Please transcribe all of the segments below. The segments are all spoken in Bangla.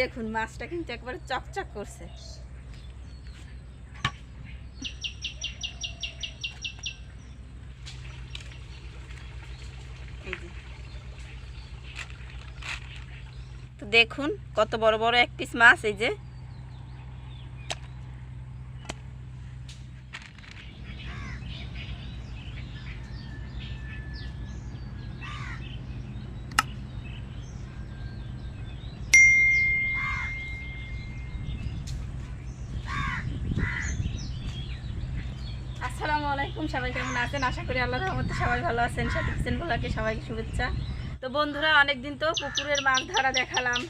দেখুন, মাছটা কিন্তু একবারে চকচক করছে। দেখুন, কত বড় বড় এক পিস মাছ, এই যে। আলাইকুম, সবাই কেমন আছেন? আশা করি আল্লাহ রহমতে সবাই ভালো আছেন। সাথে কিচেন বলাকে সবাইকে শুভেচ্ছা। তো বন্ধুরা অনেক দিন তো পুকুরের মাছ ধরা দেখালাম,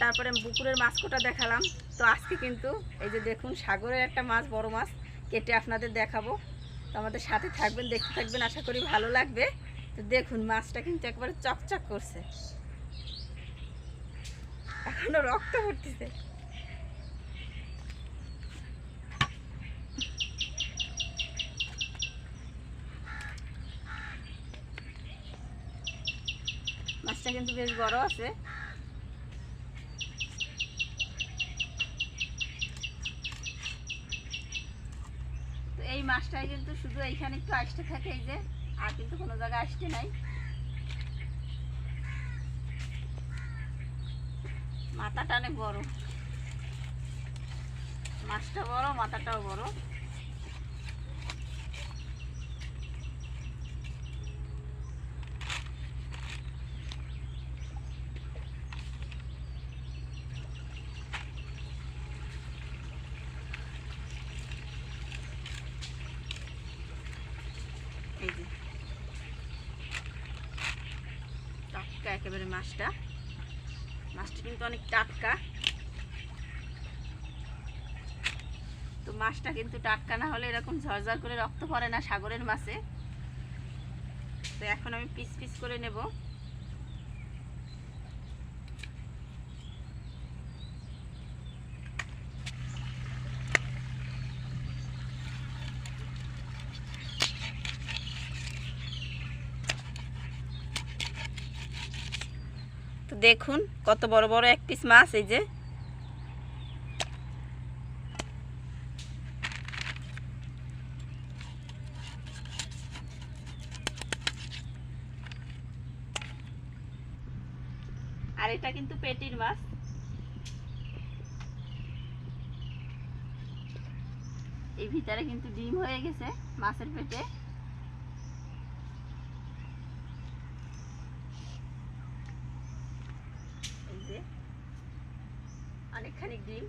তারপরে পুকুরের মাছ কোটা দেখালাম। তো আজকে কিন্তু এই যে দেখুন, সাগরের একটা মাছ, বড় মাছ, কেটে আপনাদের দেখাবো। তো আমাদের সাথে থাকবেন, দেখতে থাকবেন, আশা করি ভালো লাগবে। তো দেখুন, মাছটা কিন্তু একবারে চকচক করছে। এখনও রক্ত পড়তেছে মাছটা কিন্তু বেশ বড় আছে। এই মাছটাই কিন্তু শুধু এইখানে একটু আসতে থাকে এই যে, আর কিন্তু কোনো জায়গায় আসতে নাই। মাথাটা অনেক বড়। মাছটা বড়, মাথাটাও বড় এই যে টাটকা একেবারে মাছটা। মাছটা কিন্তু অনেক টাটকা। তো মাছটা কিন্তু টাটকা না হলে এরকম ঝরঝর করে রক্ত পড়ে না সাগরের মাছে। তো এখন আমি পিস পিস করে নেব। দেখুন কত বড় বড় এক পিস মাছ এই যে। আর এটা কিন্তু পেটির মাছ। এই ভিতরে কিন্তু ডিম হয়ে গেছে মাছের পেটে এই যে অনেকখানি ডিম।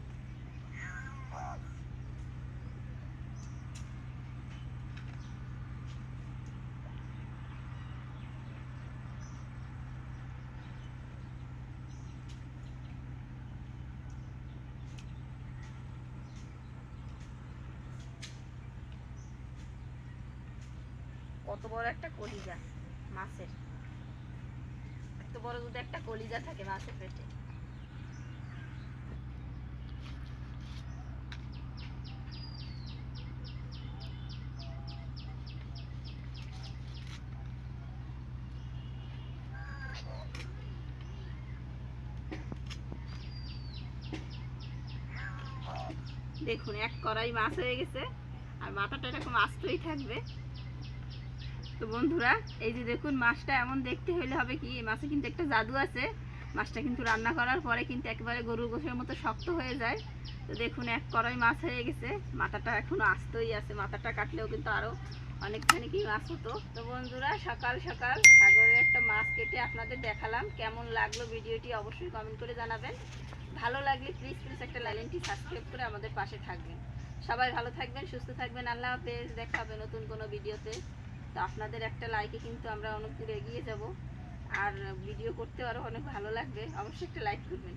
কত বড় একটা কলিজা মাছের। এত বড় যদি একটা কলিজা থাকে মাছের পেটে। দেখুন, এক কড়াই মাছ হয়ে গেছে, আর মাথাটা এরকম আস্তই থাকবে। তো বন্ধুরা, এই যে দেখুন, মাছটা এমন দেখতে হলে হবে কি, এই মাছে কিন্তু একটা জাদু আছে। মাছটা কিন্তু রান্না করার পরে কিন্তু একেবারে গরুর গোশের মতো শক্ত হয়ে যায়। তো দেখুন, এক কড়াই মাছ হয়ে গেছে। মাথাটা এখনও আস্তই আছে, মাথাটা কাটলেও কিন্তু আরও অনেকখানি কি মাছ হতো। তো বন্ধুরা, সকাল সকাল সাগরের একটা মাছ কেটে আপনাদের দেখালাম। কেমন লাগল ভিডিওটি অবশ্যই কমেন্ট করে জানাবেন। ভালো লাগলে প্লিজ প্লিজ একটা লাইনটি সাবস্ক্রাইব করে আমাদের পাশে থাকবেন। সবাই ভালো থাকবেন, সুস্থ থাকবেন, আল্লাহ হাফেজ, দেখা হবে নতুন কোনো ভিডিওতে। তো আপনাদের একটা লাইকে কিন্তু আমরা অনেক দূর এগিয়ে যাব। আর ভিডিও করতে আরও অনেক ভালো লাগবে, অবশ্যই একটা লাইক করবেন।